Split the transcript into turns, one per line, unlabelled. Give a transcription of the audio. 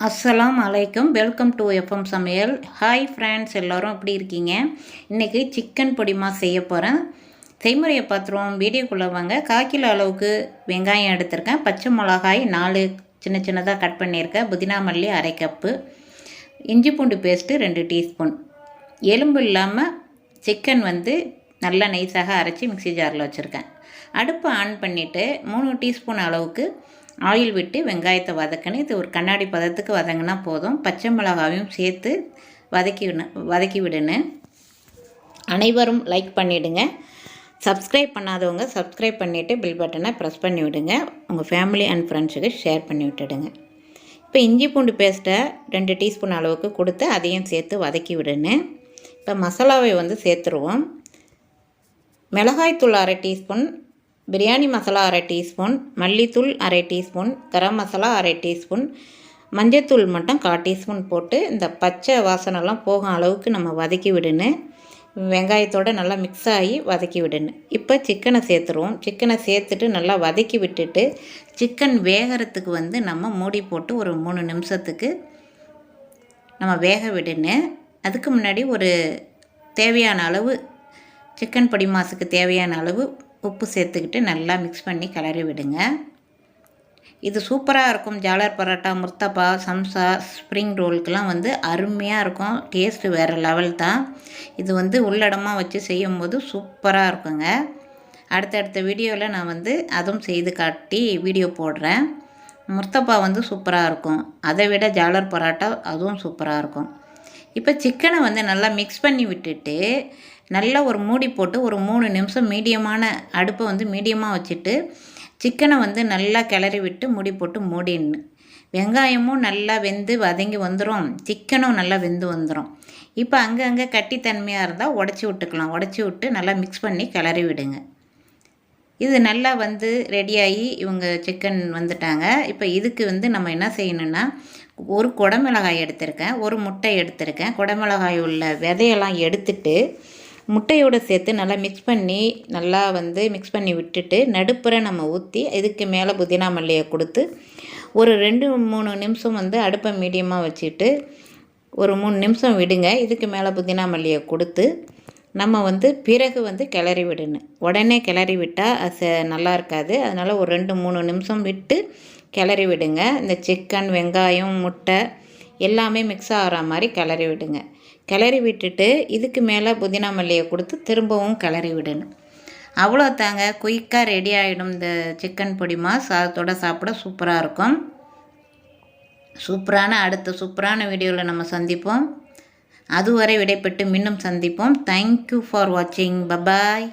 அஸ்ஸலாம் அலைக்கும். Welcome to FM சமையல். ஹாய் ஃப்ரெண்ட்ஸ் எல்லோரும் எப்படி இருக்கீங்க? இன்றைக்கி சிக்கன் பொடிமா செய்ய போகிறேன் செய்முறையை பார்த்துருவோம் வீடியோக்குள்ளே வாங்க. காக்கிலோ அளவுக்கு வெங்காயம் எடுத்திருக்கேன். பச்சை மிளகாய் நாலு சின்ன சின்னதாக கட் பண்ணியிருக்கேன். புதினா மல்லி அரை கப்பு. இஞ்சி பூண்டு பேஸ்ட்டு ரெண்டு டீஸ்பூன். எலும்பு இல்லாமல் சிக்கன் வந்து நல்லா நைஸாக அரைச்சி மிக்ஸி ஜாரில் வச்சுருக்கேன். அடுப்பை ஆன் பண்ணிவிட்டு மூணு டீஸ்பூன் அளவுக்கு ஆயில் விட்டு வெங்காயத்தை வதக்கணும் இது ஒரு கண்ணாடி பதத்துக்கு வதங்கினா போதும். பச்சை மிளகாவையும் சேர்த்து வதக்கி விடணும் வதக்கி விடணும் அனைவரும் லைக் பண்ணிவிடுங்க சப்ஸ்கிரைப் பண்ணாதவங்க சப்ஸ்கிரைப் பண்ணிவிட்டு பில் பட்டனை ப்ரெஸ் பண்ணி விடுங்க. உங்கள் ஃபேமிலி அண்ட் ஃப்ரெண்ட்ஸுக்கு ஷேர் பண்ணி விட்டுடுங்க. இப்போ இஞ்சி பூண்டு பேஸ்ட்டை ரெண்டு டீஸ்பூன் அளவுக்கு கொடுத்து அதையும் சேர்த்து வதக்கி விடணும் இப்போ மசாலாவை வந்து சேர்த்துருவோம். மிளகாய்த்தூள் அரை டீஸ்பூன் பிரியாணி மசாலா அரை டீஸ்பூன் மல்லித்தூள் அரை டீஸ்பூன் கரம் மசாலா அரை டீஸ்பூன் மஞ்சத்தூள் மட்டும் கால் டீஸ்பூன் போட்டு இந்த பச்சை வாசனைலாம் போகும் அளவுக்கு நம்ம வதக்கி விடணும் வெங்காயத்தோடு நல்லா மிக்ஸ் ஆகி வதக்கி விடணும் இப்போ சிக்கனை சேர்த்துருவோம். சிக்கனை சேர்த்துட்டு நல்லா வதக்கி விட்டுட்டு சிக்கன் வேகிறதுக்கு வந்து நம்ம மூடி போட்டு ஒரு மூணு நிமிஷத்துக்கு நம்ம வேக விடணும் அதுக்கு முன்னாடி ஒரு தேவையான அளவு சிக்கன் பொடி மாசுக்கு தேவையான அளவு உப்பு சேர்த்துக்கிட்டு நல்லா மிக்ஸ் பண்ணி கிளறி விடுங்க. இது சூப்பராக இருக்கும். ஜாலர் பரோட்டா முர்த்தப்பா சம்சா ஸ்ப்ரிங் ரோலுக்கெலாம் வந்து அருமையாக இருக்கும். டேஸ்ட்டு வேறு லெவல் தான். இது வந்து உள்ளடமாக வச்சு செய்யும்போது சூப்பராக இருக்குங்க. அடுத்தடுத்த வீடியோவில் நான் வந்து அதுவும் செய்து காட்டி வீடியோ போடுறேன். முர்த்தப்பா வந்து சூப்பராக இருக்கும். அதை விட ஜாலர் பரோட்டா அதுவும் சூப்பராக இருக்கும். இப்போ சிக்கனை வந்து நல்லா மிக்ஸ் பண்ணி விட்டுட்டு நல்லா ஒரு மூடி போட்டு ஒரு மூணு நிமிஷம் மீடியமான அடுப்பை வந்து மீடியமாக வச்சுட்டு சிக்கனை வந்து நல்லா கிளறி விட்டு மூடி போட்டு மூடின்னு. வெங்காயமும் நல்லா வெந்து வதங்கி வந்துடும் சிக்கனும் நல்லா வெந்து வந்துடும் இப்போ அங்கங்கே கட்டித்தன்மையாக இருந்தால் உடச்சி விட்டுக்கலாம். உடச்சி விட்டு நல்லா மிக்ஸ் பண்ணி கிளறி விடுங்க. இது நல்லா வந்து ரெடியாகி இவங்க சிக்கன் வந்துட்டாங்க. இப்போ இதுக்கு வந்து நம்ம என்ன செய்யணுன்னா ஒரு குடமிளகாய் எடுத்திருக்கேன் ஒரு முட்டை எடுத்திருக்கேன். குடமிளகாய் உள்ள விதையெல்லாம் எடுத்துட்டு முட்டையோடு சேர்த்து நல்லா மிக்ஸ் பண்ணி நல்லா வந்து மிக்ஸ் பண்ணி விட்டுட்டு நடுப்புற நம்ம ஊற்றி இதுக்கு மேலே புதினா மல்லியை கொடுத்து ஒரு ரெண்டு மூணு நிமிஷம் வந்து அடுப்பை மீடியமாக வச்சுட்டு ஒரு மூணு நிமிஷம் விடுங்க. இதுக்கு மேலே புதினா மல்லியை கொடுத்து நம்ம வந்து பிறகு வந்து கிளறி விடணும். உடனே கிளறி விட்டால் அது நல்லா இருக்காது. அதனால் ஒரு ரெண்டு மூணு நிமிஷம் விட்டு கிளறி விடுங்க. இந்த சிக்கன் வெங்காயம் முட்டை எல்லாமே மிக்ஸ் ஆகிற மாதிரி கிளறி விடுங்க. கிளறி விட்டுட்டு இதுக்கு மேலே புதினா மல்லியை கொடுத்து திரும்பவும் கிளறி விடணும். அவ்வளோ தாங்க குயிக்காக ரெடி ஆகிடும் இந்த சிக்கன் பொடிமா சாதத்தோடு சாப்பிட சூப்பராக இருக்கும். சூப்பரான அடுத்த சூப்பரான வீடியோவில் நம்ம சந்திப்போம். அதுவரை விடைபெற்று மீண்டும் சந்திப்போம். தேங்க்யூ ஃபார் வாட்சிங் பபாய்